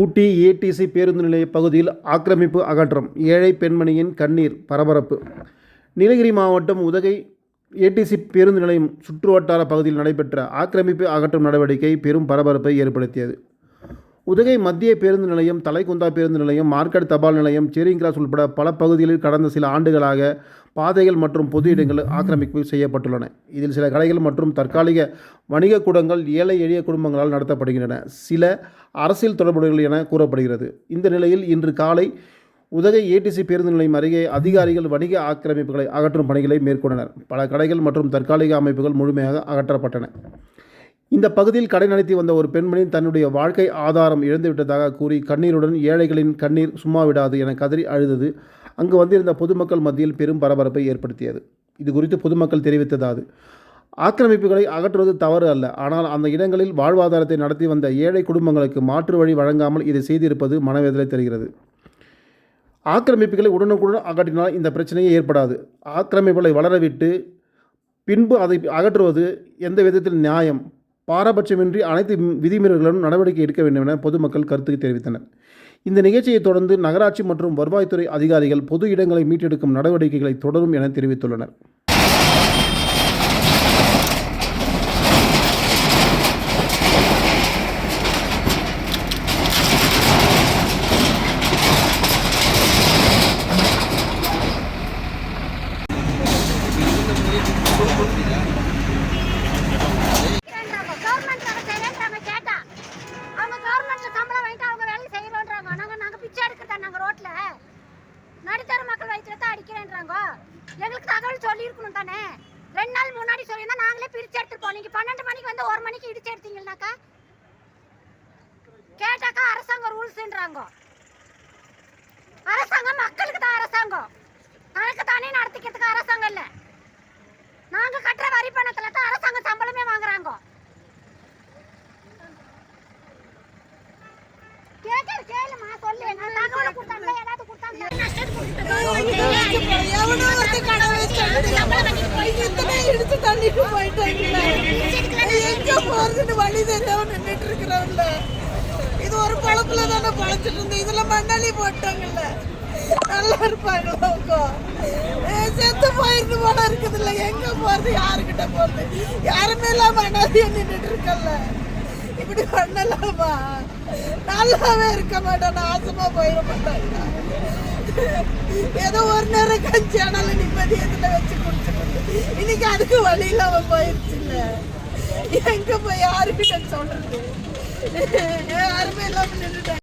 ஊட்டி ADC பேருந்து நிலைய பகுதியில் ஆக்கிரமிப்பு அகற்றம். ஏழை பெண்மணியின் கண்ணீர் பரபரப்பு. நீலகிரி மாவட்டம் உதகை ஏடிசி பேருந்து நிலையம் சுற்றுவட்டார பகுதியில் நடைபெற்ற ஆக்கிரமிப்பு அகற்றும் நடவடிக்கை பெரும் பரபரப்பை ஏற்படுத்தியது. உதகை மத்திய பேருந்து நிலையம் தலைக்குந்தா பேருந்து நிலையம் மார்க்கெட் தபால் நிலையம் சேரிங் கிராஸ் உட்பட பல பகுதிகளில் கடந்த சில ஆண்டுகளாக பாதைகள் மற்றும் பொது இடங்கள் ஆக்கிரமிப்பு செய்யப்பட்டுள்ளன. இதில் சில கடைகள் மற்றும் தற்காலிக வணிக கூடங்கள் ஏழை எளிய குடும்பங்களால் நடத்தப்படுகின்றன. சில அரசியல் தொடர்புடையவர்கள் என கூறப்படுகிறது. இந்த நிலையில் இன்று காலை உதகை ஏடிசி பேருந்து நிலையம் அருகே அதிகாரிகள் வணிக ஆக்கிரமிப்புகளை அகற்றும் பணிகளை மேற்கொண்டனர். பல கடைகள் மற்றும் தற்காலிக அமைப்புகள் முழுமையாக அகற்றப்பட்டன. இந்த பகுதியில் கடை நடத்தி வந்த ஒரு பெண்மணி தன்னுடைய வாழ்க்கை ஆதாரம் இழந்துவிட்டதாக கூறி கண்ணீருடன் ஏழைகளின் கண்ணீர் சும்மா விடாது என கதறி அழுதது. அங்கு வந்திருந்த பொதுமக்கள் மத்தியில் பெரும் பரபரப்பை ஏற்படுத்தியது. இது குறித்து பொதுமக்கள் தெரிவித்ததாது ஆக்கிரமிப்புகளை அகற்றுவது தவறு அல்ல. ஆனால் அந்த இடங்களில் வாழ்வாதாரத்தை நடத்தி வந்த ஏழை குடும்பங்களுக்கு மாற்று வழி வழங்காமல் இதை செய்திருப்பது மனவேதனை தருகிறது. ஆக்கிரமிப்புகளை உடனுக்குடன் அகற்றினால் இந்த பிரச்சனையே ஏற்படாது. ஆக்கிரமிப்புகளை வளரவிட்டு பின்பு அதை அகற்றுவது எந்த விதத்தில் நியாயம். பாரபட்சமின்றி அனைத்து விதிமீறல்களும் நடவடிக்கை எடுக்க வேண்டும் என பொதுமக்கள் கருத்து தெரிவித்தனர் இந்த நிகழ்ச்சியைத் தொடர்ந்து நகராட்சி மற்றும் வருவாய்த்துறை அதிகாரிகள் பொது இடங்களை மீட்டெடுக்கும் நடவடிக்கைகளை தொடரும் என தெரிவித்துள்ளனர் செய்யறேன்றாங்க. எங்களுக்கு தகவல் சொல்லியிருக்கணும் தானே? ரெண்டு நாள் முன்னாடி சொல்லியிருந்தா நாங்களே பிரித்து எடுத்துருப்போம் நீங்கள் பன்னெண்டு மணிக்கு வந்து ஒரு மணிக்கு இடிச்சு எடுத்தீங்கன்னாக்கா கேட்டாக்கா அரசாங்கம் ரூல்ஸ்ன்றாங்க. அரசாங்கம் மக்களுக்கு தான் அரசாங்கம். தனக்கு தானே நடத்திக்கிறதுக்கு அரசாங்கம் இல்லை. நாங்க கட்டுற வரி பணத்துல தான் அரசாங்கம் சம்பளமே வாங்குறாங்க. கேட்கற கேளுமா சொல்லு. நான் தகவல் கொடுத்தாங்களே ஏதாவது கொடுத்தாங்க இடிச்சு தள்ளிட்டு போயிட்டாங்கல்ல. எங்க போறதுன்னு வழி தெரியாம நின்றுட்டு இருக்கிறவங்கள இது ஒரு பழப்புல தானே பழச்சிட்டு இருந்தோம். இதுல மண்ணாளி போட்டாங்கல்ல. நல்லா இருப்பாங்களா அவங்க? ஏ, செத்து போயிருந்து போல இருக்குதுல்ல. எங்க போறது யாருக்கிட்ட போறது யாருமே இல்லாம அனாதையா நின்றுட்டு இருக்கல்ல இப்படி பண்ணலாமா நல்லாவே இருக்க மாட்டேன் நாசமா போயிட மாட்டாங்க ஏதோ ஒரு நேரம் கஞ்சி ஆனாலும் நிம்மதி எதுல வச்சு குடிச்சுட்டு இன்னைக்கு அதுக்கு வழி இல்லாம போயிருச்சு எங்க போய் யாருக்கிட்ட சொல்றது? யாருமே இல்லாம நின்றுட்டாங்க.